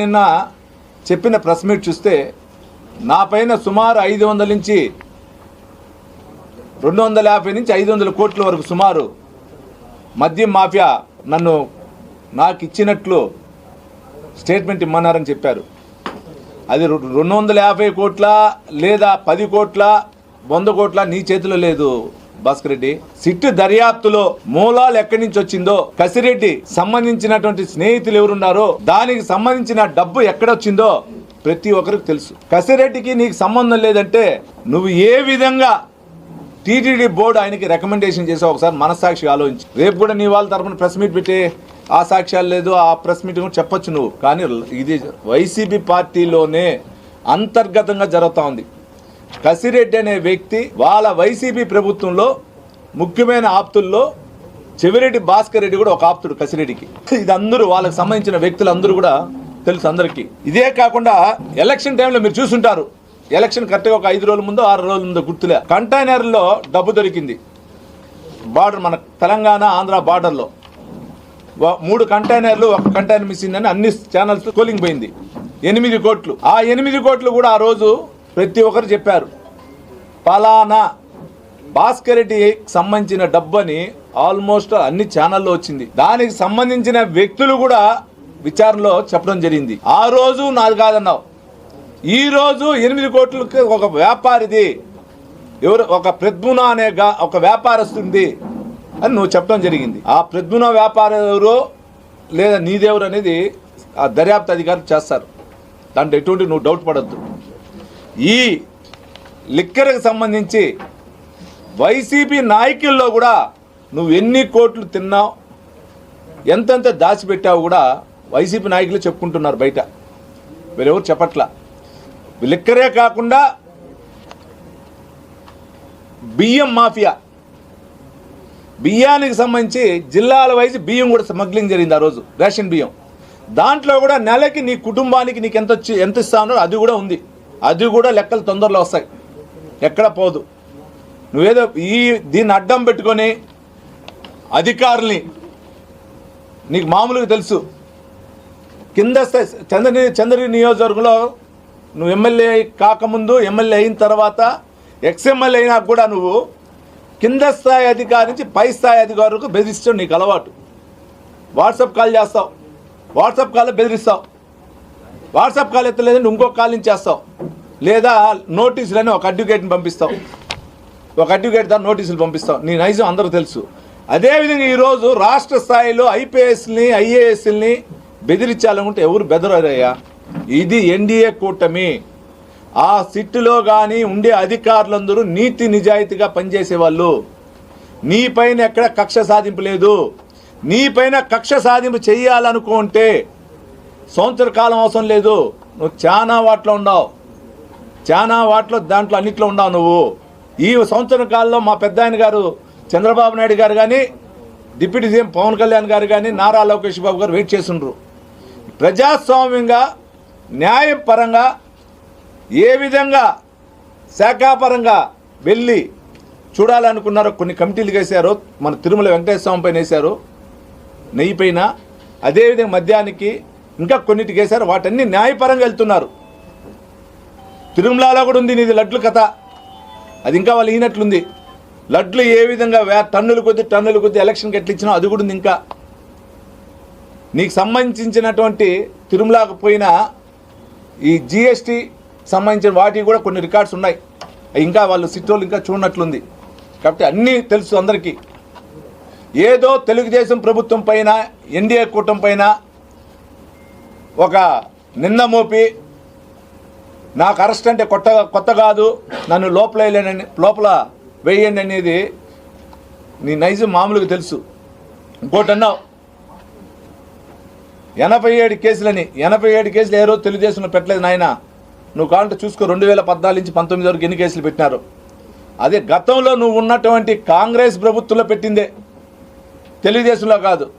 నిన్న చెప్పిన press meet చూస్తే నా పైన సుమారు ఐదు వందల నుంచి రెండు వందల యాభై నుంచి ఐదు వందల కోట్ల వరకు సుమారు మద్యం మాఫియా నన్ను నాకు ఇచ్చినట్లు స్టేట్మెంట్ ఇమ్మన్నారని చెప్పారు. అది రెండు వందల యాభై కోట్ల లేదా పది కోట్ల వంద కోట్ల నీ చేతిలో లేదు. భాస్కర్ రెడ్డి సిట్ దర్యాప్తులో మూలాలు ఎక్కడి నుంచి వచ్చిందో కసిరెడ్డి సంబంధించినటువంటి స్నేహితులు ఎవరున్నారో దానికి సంబంధించిన డబ్బు ఎక్కడొచ్చిందో ప్రతి ఒక్కరికి తెలుసు. కసిరెడ్డికి నీకు సంబంధం లేదంటే నువ్వు ఏ విధంగా టీటీడీ బోర్డు ఆయనకి రికమెండేషన్ చేసావు ఒకసారి మనస్సాక్షి ఆలోచించి. రేపు కూడా నీ వాళ్ళ తరపున ప్రెస్ మీట్ పెట్టి ఆ సాక్ష్యాలు లేదు ఆ ప్రెస్ మీట్ కూడా చెప్పొచ్చు నువ్వు. కానీ ఇది వైసీపీ పార్టీలోనే అంతర్గతంగా జరుగుతూ ఉంది. కసిరెడ్డి అనే వ్యక్తి వాళ్ళ వైసీపీ ప్రభుత్వంలో ముఖ్యమైన ఆప్తుల్లో చెవిరెడ్డి భాస్కర్ రెడ్డి కూడా ఒక ఆప్తుడు కసిరెడ్డికి. ఇది అందరూ వాళ్ళకి సంబంధించిన వ్యక్తులందరూ కూడా తెలుసు అందరికీ. ఇదే కాకుండా ఎలక్షన్ టైంలో మీరు చూసుంటారు. ఎలక్షన్ కరెక్ట్గా ఒక ఐదు రోజుల ముందు ఆరు రోజుల ముందు గుర్తులే. కంటైనర్లో డబ్బు దొరికింది. బార్డర్ మన తెలంగాణ ఆంధ్ర బార్డర్లో. మూడు కంటైనర్లు ఒక కంటైనర్ మిస్ అయిందని అన్ని ఛానల్స్ కూలింగ్ పోయింది. ఎనిమిది కోట్లు. ఆ ఎనిమిది కోట్లు కూడా ఆ రోజు ప్రతి ఒక్కరు చెప్పారు. పలానా భాస్కర్ రెడ్డికి సంబంధించిన డబ్బని ఆల్మోస్ట్ అన్ని ఛానల్లో వచ్చింది. దానికి సంబంధించిన వ్యక్తులు కూడా విచారణలో చెప్పడం జరిగింది. ఆ రోజు నాది కాదన్నావు. ఈ రోజు ఎనిమిది కోట్లకి ఒక వ్యాపారిది ఎవరు ఒక ప్రద్మున అనే ఒక వ్యాపారస్తుంది అని నువ్వు చెప్పడం జరిగింది. ఆ ప్రద్మున వ్యాపార ఎవరు లేదా నీదెవరు అనేది ఆ దర్యాప్తు అధికారులు చేస్తారు. దాంట్లో ఎటువంటి నువ్వు డౌట్ పడద్దు. ఈ లిక్కర్కి సంబంధించి వైసీపీ నాయకుల్లో కూడా నువ్వు ఎన్ని కోట్లు తిన్నావు ఎంతెంత దాచిపెట్టావు కూడా వైసీపీ నాయకులు చెప్పుకుంటున్నారు బయట. వీరెవరు చెప్పట్లా? లిక్కరే కాకుండా బియ్యం మాఫియా. బియ్యానికి సంబంధించి జిల్లాల వైజ్ బియ్యం కూడా స్మగ్లింగ్ జరిగింది ఆ రోజు రేషన్ బియ్యం. దాంట్లో కూడా నెలకి నీ కుటుంబానికి నీకు ఎంత ఎంత ఇస్తానో అది కూడా ఉంది. అది కూడా లెక్కలు తొందరలో వస్తాయి. ఎక్కడ పోదు. నువ్వేదో ఈ దీన్ని అడ్డం పెట్టుకొని అధికారుల్ని నీకు మామూలుగా తెలుసు. కింద స్థాయి చంద్రని చంద్రగిరి నియోజకవర్గంలో నువ్వు ఎమ్మెల్యే కాకముందు ఎమ్మెల్యే అయిన తర్వాత ఎక్స్ఎమ్మెల్యే అయినా కూడా నువ్వు కింద స్థాయి అధికారి నుంచి పై స్థాయి అధికారులకు బెదిరిస్తావు బెదిరించడం నీకు అలవాటు. వాట్సాప్ కాల్ చేస్తావు. వాట్సాప్ కాల్లో బెదిరిస్తావు. వాట్సాప్ కాల్ ఎత్తలేదంటే ఇంకో కాల్ నుంచి చేస్తావు. లేదా నోటీసులని ఒక అడ్వకేట్ని పంపిస్తావు. ఒక అడ్వకేట్ దాని నోటీసులు పంపిస్తావు. నీ నైజం అందరూ తెలుసు. అదేవిధంగా ఈరోజు రాష్ట్ర స్థాయిలో ఐపీఎస్ని ఐఏఎస్ని బెదిరించాలనుకుంటే ఎవరు బెదరయ్యా ఇది ఎన్డీఏ కూటమి. ఆ సిట్టులో కానీ ఉండే అధికారులందరూ నీతి నిజాయితీగా పనిచేసేవాళ్ళు. నీపైన నీ పైన ఎక్కడ కక్ష సాధింపు లేదు. నీ పైన కక్ష సాధింపు చేయాలనుకుంటే సంవత్సర కాలం అవసరం లేదు. నువ్వు చాలా వాటిలో ఉన్నావు. చాలా వాటిలో దాంట్లో అన్నిట్లో ఉన్నావు నువ్వు. ఈ సంవత్సరం కాలంలో మా పెద్ద ఆయన గారు చంద్రబాబు నాయుడు గారు కానీ డిప్యూటీ సీఎం పవన్ కళ్యాణ్ గారు కానీ నారా లోకేష్ బాబు గారు వెయిట్ చేస్తుండ్రు. ప్రజాస్వామ్యంగా న్యాయపరంగా ఏ విధంగా శాఖాపరంగా వెళ్ళి చూడాలనుకున్నారో కొన్ని కమిటీలు వేశారు. మన తిరుమల వెంకటేశ్వర స్వామి పైన వేశారు. నెయ్యి పైన. అదేవిధంగా మద్యానికి ఇంకా కొన్నిటికి వేశారు. వాటన్ని న్యాయపరంగా వెళ్తున్నారు. తిరుమలలో కూడా ఉంది నీది లడ్లు కథ. అది ఇంకా వాళ్ళు ఈనట్లుంది. లడ్లు ఏ విధంగా వే టన్నులు కొద్ది టన్నులు కొద్ది ఎలక్షన్కి ఎట్లా ఇచ్చినా అది కూడా ఉంది ఇంకా. నీకు సంబంధించినటువంటి తిరుమలకు పోయిన ఈ జిఎస్టీ సంబంధించిన వాటికి కూడా కొన్ని రికార్డ్స్ ఉన్నాయి. ఇంకా వాళ్ళు సిట్టోళ్ళు ఇంకా చూడనట్లుంది. కాబట్టి అన్నీ తెలుసు అందరికీ. ఏదో తెలుగుదేశం ప్రభుత్వం పైన ఎన్డీఏ కూటమి పైన ఒక నింద మోపి నాకు అరెస్ట్ అంటే కొత్త కొత్త కాదు నన్ను లోపల లోపల వేయండి అనేది నీ నైజం మామూలుగా తెలుసు. ఇంకోటి అన్నావు. ఎనభై ఏడు కేసులని ఎనభై ఏడు కేసులు ఏ రోజు తెలుగుదేశంలో పెట్టలేదు నాయన. నువ్వు కావాలంటే చూసుకో రెండు వేల పద్నాలుగు నుంచి పంతొమ్మిది వరకు ఎన్ని కేసులు పెట్టినారు. అదే గతంలో నువ్వు ఉన్నటువంటి కాంగ్రెస్ ప్రభుత్వంలో పెట్టిందే. తెలుగుదేశంలో కాదు.